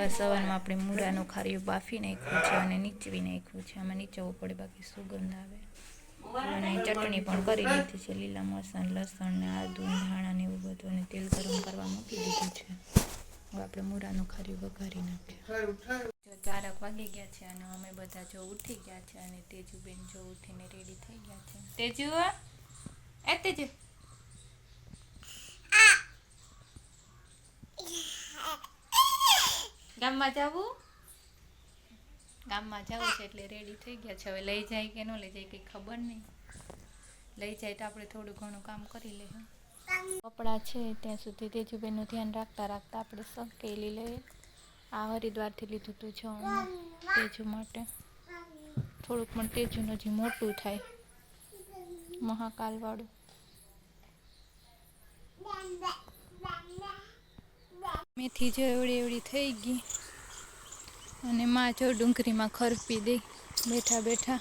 આમાં આપણે મૂળાનું ખારીયું બાફી નાખ્યું છે અને નીચવી નાખ્યું છે. આમાં નીચવવું પડે, બાકી સુગંધ આવે. અને ચટણી પણ કરી લીધી છે. લીલા મરચાં, લસણ ને આદુ ધાણા ને એવું બધું અને તેલ ગરમ કરવા મૂકી દીધું છે. હવે આપણે મૂળાનું ખારીયું વઘારી નાખીએ ચારક વાગી ગયા છે અને અમે બધા જો ઉઠી ગયા છે અને તેજુબેન જો ઉઠીને રેડી થઈ ગયા છે. તેજુ એ તેજુ. ગામમાં જવું? ગામમાં જવું છે એટલે રેડી થઈ ગયા છે. હવે લઈ જાય કે ન લઈ જાય કંઈ ખબર નહીં. લઈ જાય તો આપણે થોડું ઘણું કામ કરી લઈએ કપડાં છે ત્યાં સુધી તેજુબેનનું ધ્યાન રાખતા રાખતા આપણે સંકેલી લઈએ. આ હરિદ્વારથી લીધું હતું જો તેજુ માટે. થોડુંક પણ તેજુનું જે મોટું થાય, મહાકાલવાળું. મેથી જો એવડી એવડી થઈ ગઈ. અને માં જો ડુંગળીમાં ખરપી દે. બેઠા બેઠા.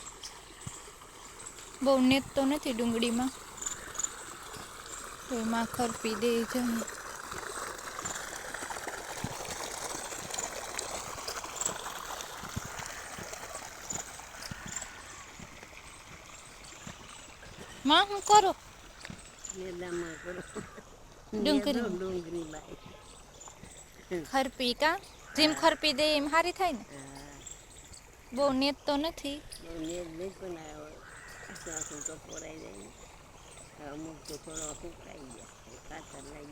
બહુ નેત તો નથી ડુંગળીમાં. તો એમાં ખરપી દે છે માં હું કરો? ડુંગળી. ડુંગળી લાય ખરપી કા? જેમ ખરપી દે એમ સારી થાય ને? બહુ નેત તો નથી.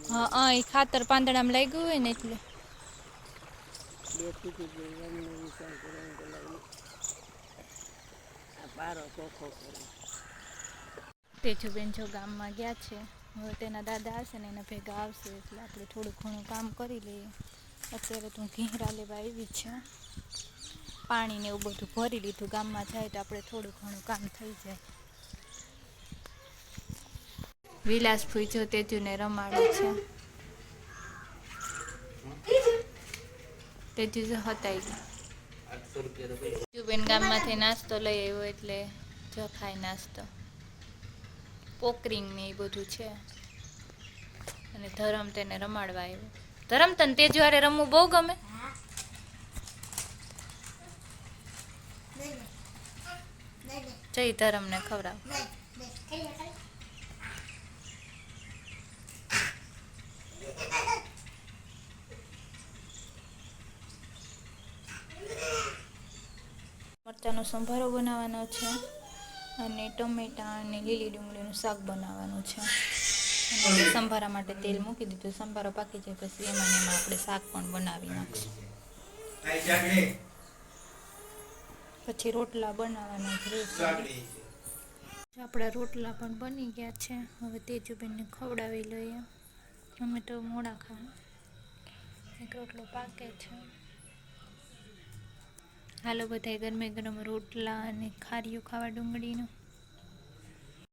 હા હા એ ખાતર પાંદડામાં લાગ્યું હોય ને એટલે. તેજુબેન જો ગામમાં ગયા છે. હવે તેના દાદા હશે ને એના ભેગા આવશે એટલે આપણે થોડું ઘણું કામ કરી લઈએ. અત્યારે તો હું ઘીંરા લેવા આવી જ છે. પાણી ને એવું બધું ભરી લીધું. ગામમાં જાય તો આપણે થોડું ઘણું કામ થઈ જાય. વિલાસ ફૂજો તેજુને રમાડે છે. તેજુ જો હતાઈ ગઈ બેન ગામમાંથી નાસ્તો લઈ આવ્યો એટલે જો ખાય નાસ્તો. પોકરિંગ ને એ બધું છે. અને ધરમ તેને રમાડવા આવ્યો. ધરમ તને તે જયારે રમવું બહુ ગમે? જઈ ધરમને ખવડાવ. મરચાનો સંભારો બનાવવાનો છે. અને ટમેટાં અને લીલી ડુંગળીનું શાક બનાવવાનું છે. સંભારા માટે તેલ મૂકી દીધું. સંભારો પાકી જાય પછી એમાં એમાં આપણે શાક પણ બનાવી નાખશું. પછી રોટલા બનાવવાના જ રહેશે આપણા રોટલા પણ બની ગયા છે. હવે તેજુબેનને ખવડાવી લઈએ. અમે તો મોડા ખાવા એક રોટલો પાકે છે. હાલો બધાય ગરમે ગરમ રોટલા અને ખારીઓ ખાવા ડુંગળીનું.